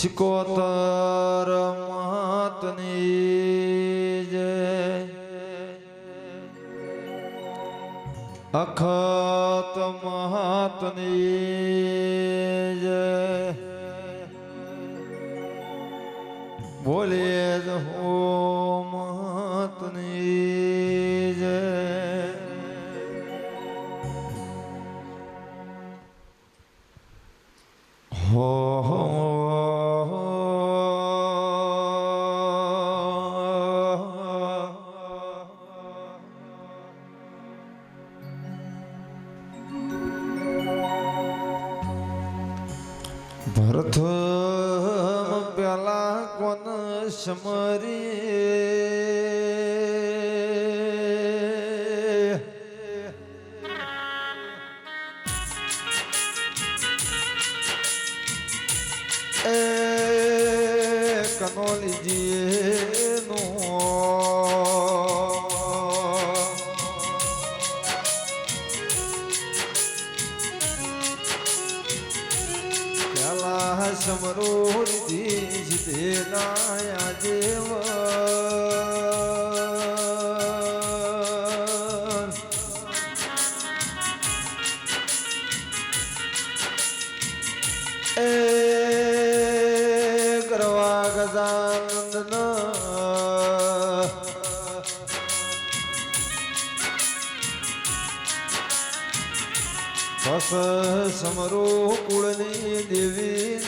સિકોતર મહાતની જય. અખત મહાતની જય. બોલીએ જ હો મહાતની જય. હો હો ભરત પેલા કોન સમરી? એ કનોલીજી પેલા સમરોડી જીતે નાયા દેવ એ ગરવા ગજાનંદન બસ સમરો કુળની દેવી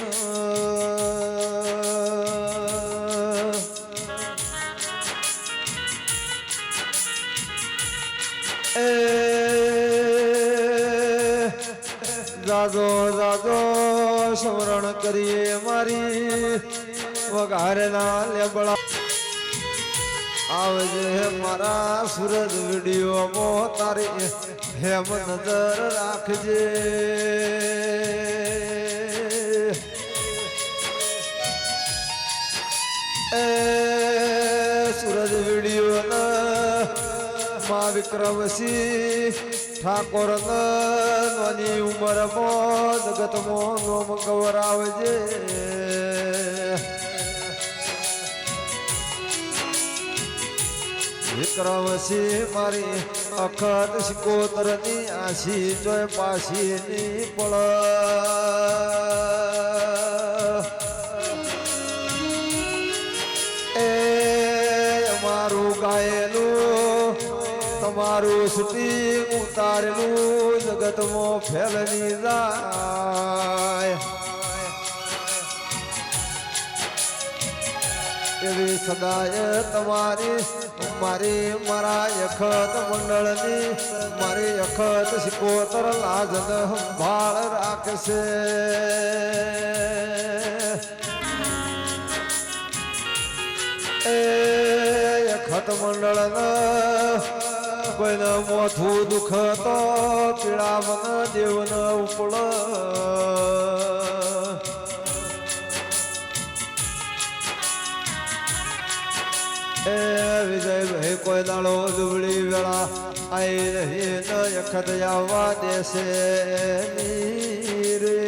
એ જાજો જાજો સ્મરણ કરીએ મારી વઘારના લેબડા. આવજે મારા સુરજ વિડીયોમાં તારી હેમ નજર રાખજે. એ સુરજ વીડિયો માં વિક્રમસિંહ ઠાકોર નાની ઉંમરમાં જગતમાં નોમ ગૌરાવજે. વિક્રમસિંહ મારી અખત સિકોતરની આશી જોય પાસીની પળ. એ મારું ગાયેલું, તમારું શૂટિંગ ઉતારેલું, જગતમાં ફેલની જાય. એવી સદાય તમારી મારી મારા અખત મંડળની મારી અખત સિકોતર લાજન સંભાળ રાખશે એ અખત મંડળ કોઈને મોથું દુઃખ તો પીડા મન દેવન ઉપડ એ વિજયભાઈ કોઈ દાડો દુબળી વેળા આઈ રહી ન અખત આવવા દેશે. ની